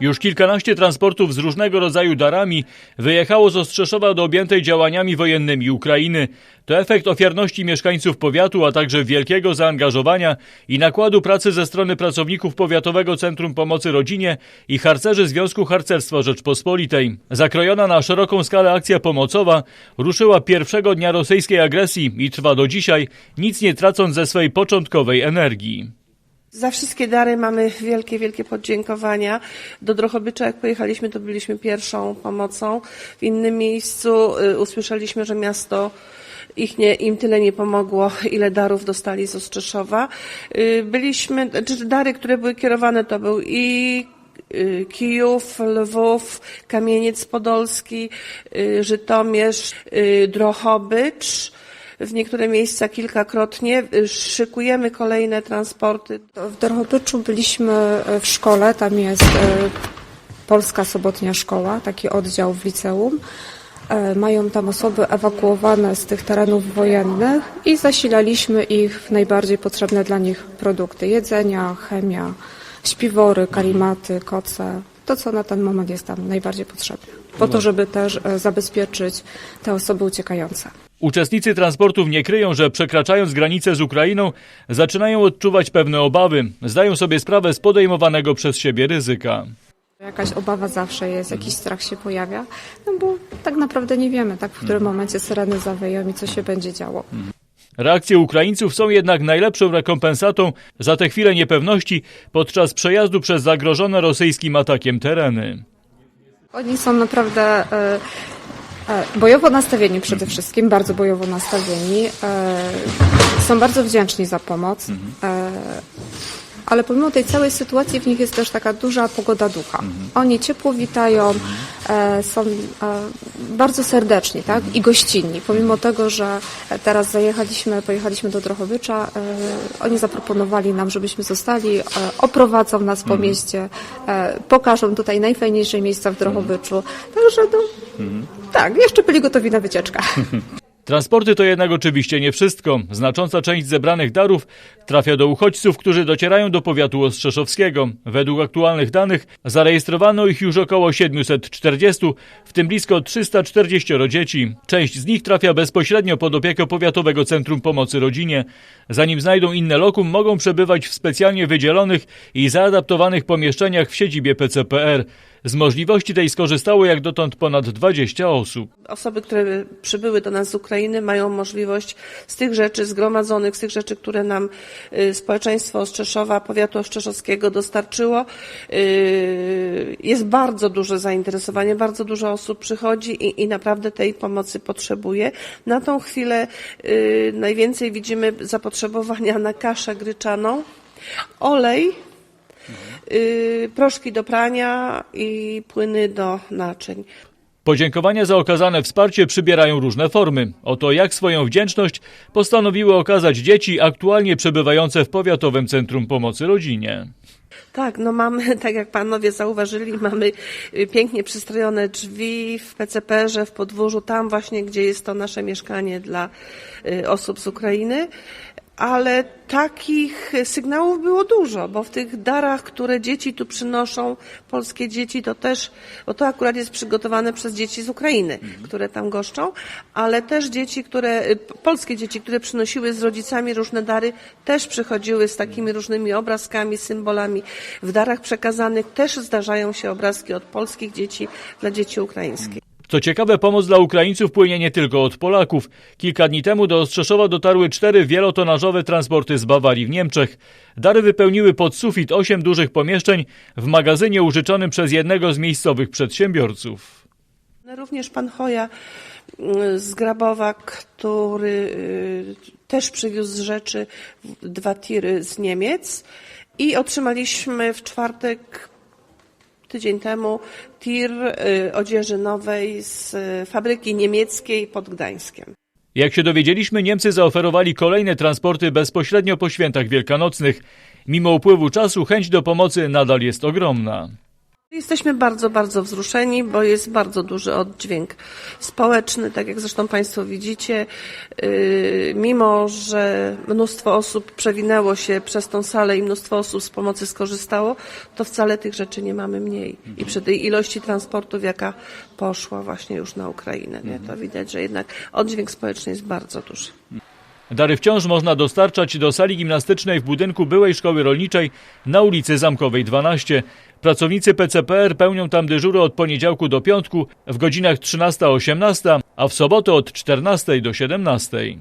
Już kilkanaście transportów z różnego rodzaju darami wyjechało z Ostrzeszowa do objętej działaniami wojennymi Ukrainy. To efekt ofiarności mieszkańców powiatu, a także wielkiego zaangażowania i nakładu pracy ze strony pracowników Powiatowego Centrum Pomocy Rodzinie i harcerzy Związku Harcerstwa Rzeczpospolitej. Zakrojona na szeroką skalę akcja pomocowa ruszyła pierwszego dnia rosyjskiej agresji i trwa do dzisiaj, nic nie tracąc ze swej początkowej energii. Za wszystkie dary mamy wielkie, wielkie podziękowania. Do Drohobycza, jak pojechaliśmy, to byliśmy pierwszą pomocą. W innym miejscu y, usłyszeliśmy, że miasto ich nie, im tyle nie pomogło, ile darów dostali z Ostrzeszowa. Y, Byliśmy, czy dary, które były kierowane, to był i y, Kijów, Lwów, Kamieniec Podolski, Żytomierz, Drohobycz. W niektóre miejsca kilkakrotnie. Szykujemy kolejne transporty. W Drohobyczu byliśmy e, w szkole, tam jest e, Polska Sobotnia Szkoła, taki oddział w liceum. E, Mają tam osoby ewakuowane z tych terenów wojennych i zasilaliśmy ich w najbardziej potrzebne dla nich produkty jedzenia, chemia, śpiwory, karimaty, koce. To, co na ten moment jest tam najbardziej potrzebne. Po to, żeby też zabezpieczyć te osoby uciekające. Uczestnicy transportów nie kryją, że przekraczając granicę z Ukrainą zaczynają odczuwać pewne obawy. Zdają sobie sprawę z podejmowanego przez siebie ryzyka. Jakaś obawa zawsze jest, jakiś strach się pojawia, no bo tak naprawdę nie wiemy, tak, w którym momencie syreny zawyją i co się będzie działo. Reakcje Ukraińców są jednak najlepszą rekompensatą za te chwile niepewności podczas przejazdu przez zagrożone rosyjskim atakiem tereny. Oni są naprawdę e, bojowo nastawieni przede wszystkim, bardzo bojowo nastawieni. E, są bardzo wdzięczni za pomoc. Ale pomimo tej całej sytuacji w nich jest też taka duża pogoda ducha. Oni ciepło witają, e, są e, bardzo serdeczni tak? i gościnni. Pomimo tego, że teraz zajechaliśmy, pojechaliśmy do Drohowycza, e, oni zaproponowali nam, żebyśmy zostali, e, oprowadzą nas po mieście, e, pokażą tutaj najfajniejsze miejsca w Drohowyczu. Także no, tak, jeszcze byli gotowi na wycieczkę. Transporty to jednak oczywiście nie wszystko. Znacząca część zebranych darów trafia do uchodźców, którzy docierają do powiatu ostrzeszowskiego. Według aktualnych danych zarejestrowano ich już około 740, w tym blisko 340 dzieci. Część z nich trafia bezpośrednio pod opiekę Powiatowego Centrum Pomocy Rodzinie. Zanim znajdą inne lokum, mogą przebywać w specjalnie wydzielonych i zaadaptowanych pomieszczeniach w siedzibie PCPR. Z możliwości tej skorzystało jak dotąd ponad 20 osób. Osoby, które przybyły do nas z Ukrainy, mają możliwość z tych rzeczy zgromadzonych, z tych rzeczy, które nam y, społeczeństwo Ostrzeszowa, powiatu ostrzeszowskiego dostarczyło. y, Jest bardzo duże zainteresowanie, bardzo dużo osób przychodzi i, i naprawdę tej pomocy potrzebuje. Na tą chwilę y, najwięcej widzimy zapotrzebowania na kaszę gryczaną, olej, proszki do prania i płyny do naczyń. Podziękowania za okazane wsparcie przybierają różne formy. Oto jak swoją wdzięczność postanowiły okazać dzieci aktualnie przebywające w Powiatowym Centrum Pomocy Rodzinie. Tak, no mamy, tak jak panowie zauważyli, mamy y, pięknie przystrojone drzwi w PCPR-ze, w podwórzu, tam właśnie, gdzie jest to nasze mieszkanie dla y, osób z Ukrainy. Ale takich sygnałów było dużo, bo w tych darach, które dzieci tu przynoszą, polskie dzieci, to też, bo to akurat jest przygotowane przez dzieci z Ukrainy, które tam goszczą, ale też dzieci, które, y, polskie dzieci, które przynosiły z rodzicami różne dary, też przychodziły z takimi różnymi obrazkami, symbolami. W darach przekazanych też zdarzają się obrazki od polskich dzieci dla dzieci ukraińskich. Co ciekawe, pomoc dla Ukraińców płynie nie tylko od Polaków. Kilka dni temu do Ostrzeszowa dotarły cztery wielotonażowe transporty z Bawarii w Niemczech. Dary wypełniły pod sufit osiem dużych pomieszczeń w magazynie użyczonym przez jednego z miejscowych przedsiębiorców. Również pan Hoja y, z Grabowa, który y, też przywiózł rzeczy, dwa tiry z Niemiec i otrzymaliśmy w czwartek, tydzień temu, tir y, odzieży nowej z y, fabryki niemieckiej pod Gdańskiem. Jak się dowiedzieliśmy, Niemcy zaoferowali kolejne transporty bezpośrednio po świętach wielkanocnych. Mimo upływu czasu chęć do pomocy nadal jest ogromna. Jesteśmy bardzo, bardzo wzruszeni, bo jest bardzo duży oddźwięk społeczny, tak jak zresztą Państwo widzicie. Yy, Mimo, że mnóstwo osób przewinęło się przez tą salę i mnóstwo osób z pomocy skorzystało, to wcale tych rzeczy nie mamy mniej. I przy tej ilości transportów, jaka poszła właśnie już na Ukrainę, nie, to widać, że jednak oddźwięk społeczny jest bardzo duży. Dary wciąż można dostarczać do sali gimnastycznej w budynku byłej szkoły rolniczej na ulicy Zamkowej 12. Pracownicy PCPR pełnią tam dyżury od poniedziałku do piątku w godzinach 13-18, a w sobotę od 14 do 17.